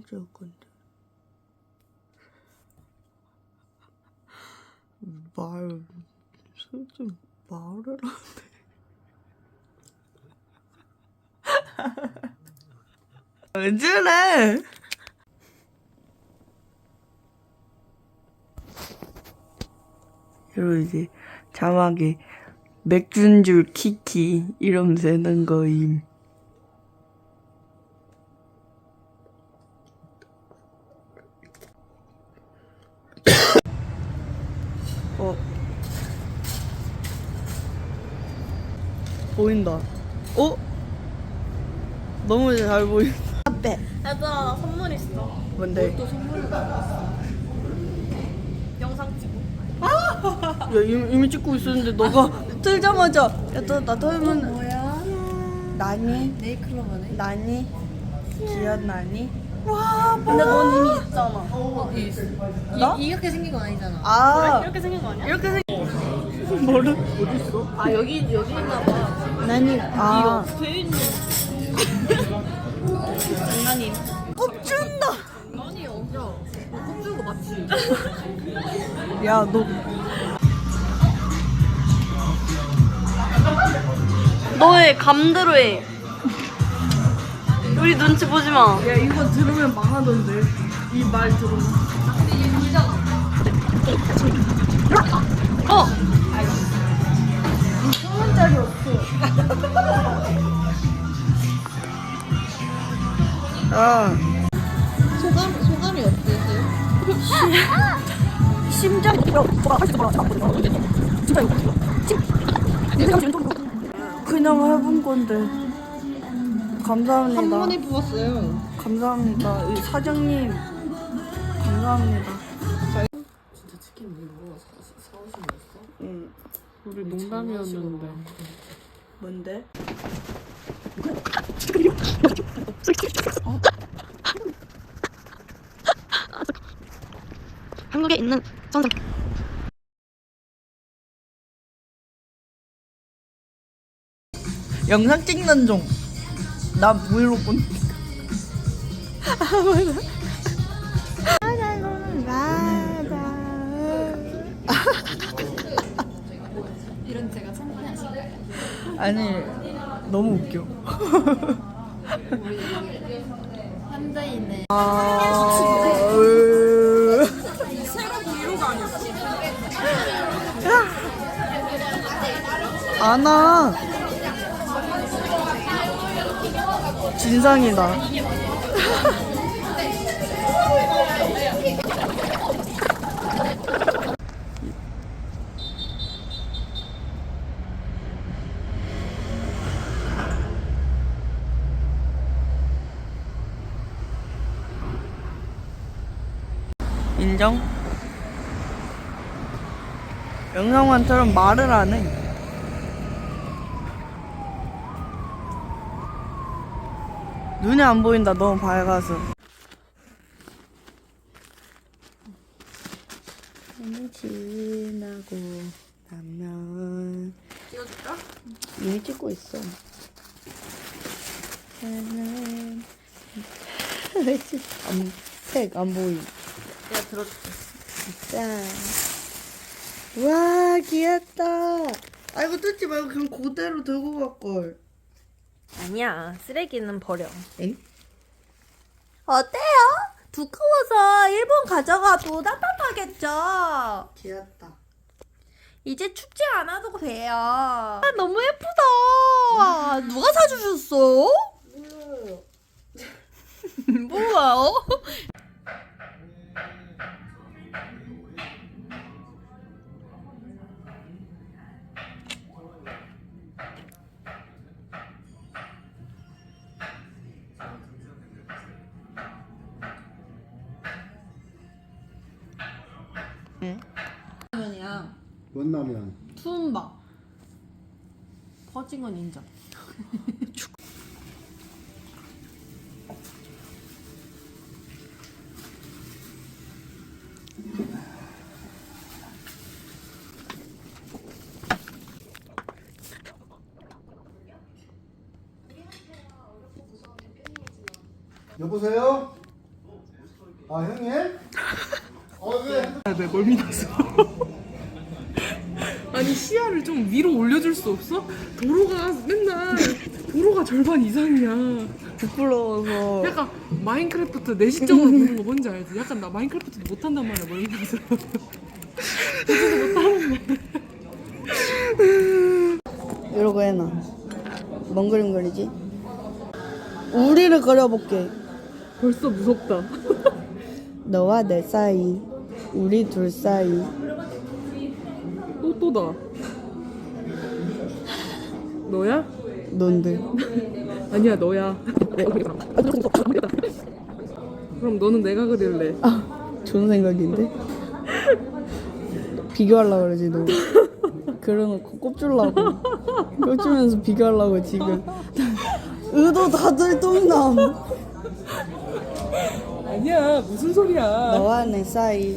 번째 건데. 말, 솔직히 말을 안 해. 왜 저래? 그리고 이제 자막에 맥주인 줄 키키 이러면서 해놓은 거임. 어. 보인다. 어? 너무 잘 보인다. 앞에. 얘들아 선물 있어 뭔데? 또 선물을 받았어 영상 찍고 야, 이미, 이미 찍고 있었는데 너가 틀자마자 야, 너, 나 털면 뭐야? 나니? 네이클로버네 나니? 기억 나니? 근데 넌 이미 있잖아 어, 이, 나? 이, 이렇게 생긴 건 아니잖아. 아, 이렇게 생긴 거 아니야? 이렇게 생 뭐를? 어딨어? 아 여기 여기 있나 봐 나니? 아, 돼 있는 장난이 꼽준다. 야 꼽주는 거 맞지? 야, 너. 너의 감대로 해 우리 눈치 보지 마 야, 이거 들으면 망하던데. 이 말 들으면. 어! 천원짜리 아, 소감, 소감이 어떠세요? 심장이. 진짜 그냥 해본 건데. 감사합니다. 한 번에 부었어요. 감사합니다. 이 사장님 감사합니다. 진짜 치킨 누가 사오신 거였어? 응. 우리 농담이었는데 뭔데? 한국에 있는 선생 영상 찍는 중. 나 브이로그. 이런 제가 참관하신가요? 아니 너무 웃겨. 현대인의 아, 으. 안아. 진상이다. 인정? 영상관처럼 말을 안 해. 눈이 안 보인다. 너무 밝아서. 오늘 지나고 나면 찍어줄까? 이미 찍고 있어. 나는 안, 색안 보임. 내가 들어줄게 짠. 와, 귀엽다. 아, 이거 뜯지 말고 그냥 그대로 들고 갈걸. 아니야 쓰레기는 버려 엥? 어때요? 두꺼워서 일본 가져가도 따뜻하겠죠? 귀엽다. 이제 춥지 않아도 돼요 아, 너무 예쁘다 누가 사주셨어? 몰라요. 뭐야? 라면이야. 원라면 투움바. 퍼진 건 인정. 여보세요? 아 형님? 어 왜? 내뭘 믿었어? 아니 시야를 좀 위로 올려줄 수 없어? 도로가 맨날 도로가 절반 이상이야. 부끄러워서. 약간 마인크래프트 내 시점으로 보는 거 뭔지 알지? 약간 나 마인크래프트 못 한단 말이야 멀리서. 이러고 해놔. 뭔 그림 그리지? 우리를 그려볼게. 벌써 무섭다. 너와 내 사이, 우리 둘 사이. 또 또다. 너야? 넌데. 아니야 너야. 그럼 너는 내가 그릴래. 아, 좋은 생각인데? 비교하려고 그러지, 너. 그려놓고 꼽주려고. 꼽주면서 비교하려고 지금. 의도 다들 똥남. 아니야 무슨 소리야. 너와 내 사이.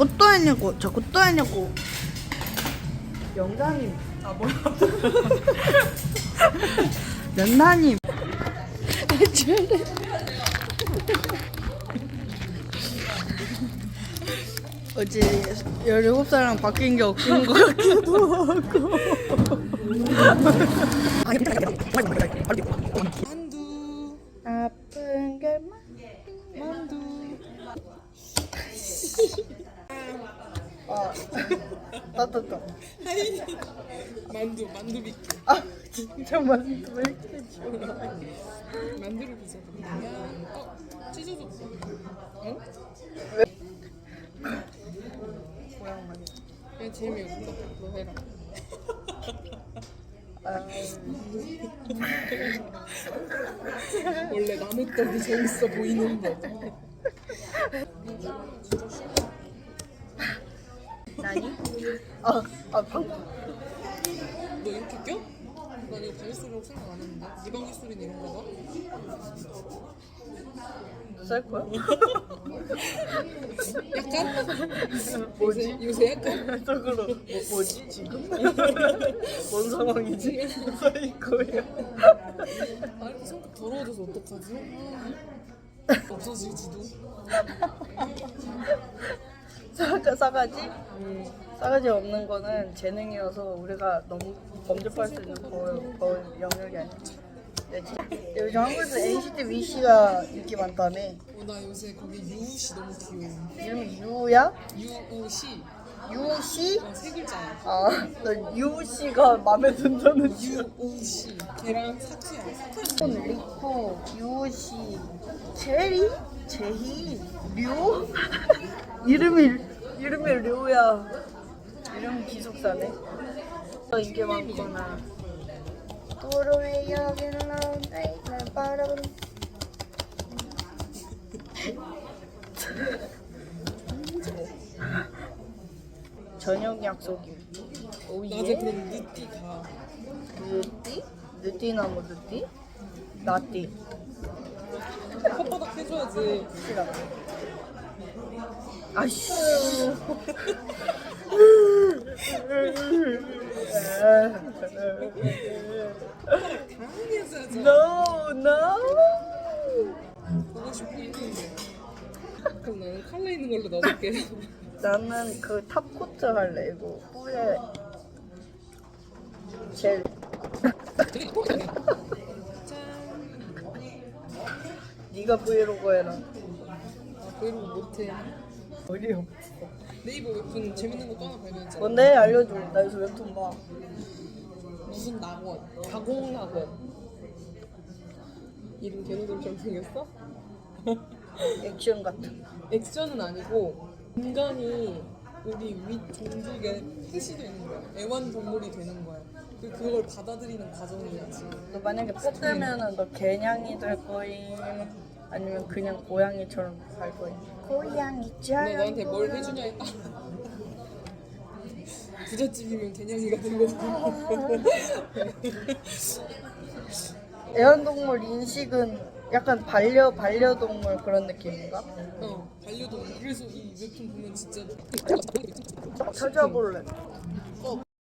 자꾸 또 했냐고, 자꾸 또 했냐고. 영자님. 아, 뭐야. 연나님. 어제 17살랑 바뀐 게 없는 것 같기도 하고. 만두 만두 비 아, 진짜 만두 왜 이렇게 좋아. 만두를 비자. 어 찢어졌어. 어? 고양 말이야. 그냥 재미없어. 너 해라. 아, 원래 나무떡이 재밌어 보이는 거. 나니? 아, 아, 방금. 너 이렇게 껴? 난 이거 바이스라고 생각 안 했는데. 이방 기술인 이런 거 봐. 쌀 거야? 약간? 뭐지? 요새 약간? 속으로 뭐, 뭐지 지금? 뭔 상황이지? 이거야. 아 이렇게 성격 더러워져서 어떡하지? 없어질지도. 사가 사가지? 싸가지 없는 거는 재능이어서 우리가 너무 범접할 수 있는 거, 거 영역이 아니야. 네, 진짜. 요즘 한국에서 NCT 위시가 인기 많다며. 어, 나 요새 거기 유우씨 너무 귀여워. 이름이 유야? 유우씨. 유씨? 어, 세 글자야. 아, 나 유씨가 마음에 든다는 줄. 유우씨. 걔랑 사쿠야. 사쿠야. 리코, 유씨, 제리, 제희, 류? 이름이 이름이 류야. 이름 기숙사네. 더 인기 많구나. 저녁 약속이. 낮에 그럼 늦띠 가. 느띠? 느띠나무 느띠? 나띠. 혓바닥 해줘야지. 싫어. 아이씨. no. 보고 싶고. 그럼 나는 칼라 있는 걸로 넣어볼게. 나는 그 탑코트 할래. 이거 뿌에 젤. 네가 브이로그 해라. 아, 브이로그 못해. 어디 없어. 네이버 웹툰 재밌는 것도 하나 발견했잖아. 뭔데 알려줘. 나 요새 웹툰 봐. 무슨 낙원? 가공 낙원. 이름 개노들처럼 생겼어? 액션 같은. 액션은 아니고 인간이 우리 윗 종족의 폐시되는 거야. 애완동물이 되는 거야. 그- 그걸 받아들이는 과정이었지. 너 만약에 뽑되면은 너 개냥이 될 거임. 아니면 그냥 고양이처럼 살 거예요? 고양이처럼. 너 나한테 뭘 해주냐에 따라 부잣집이면 개냥이가 된 거고 애완동물 인식은 약간 반려 반려동물 그런 느낌인가? 어 반려동물 그래서 이 웹툰 보면 진짜 찾아볼래.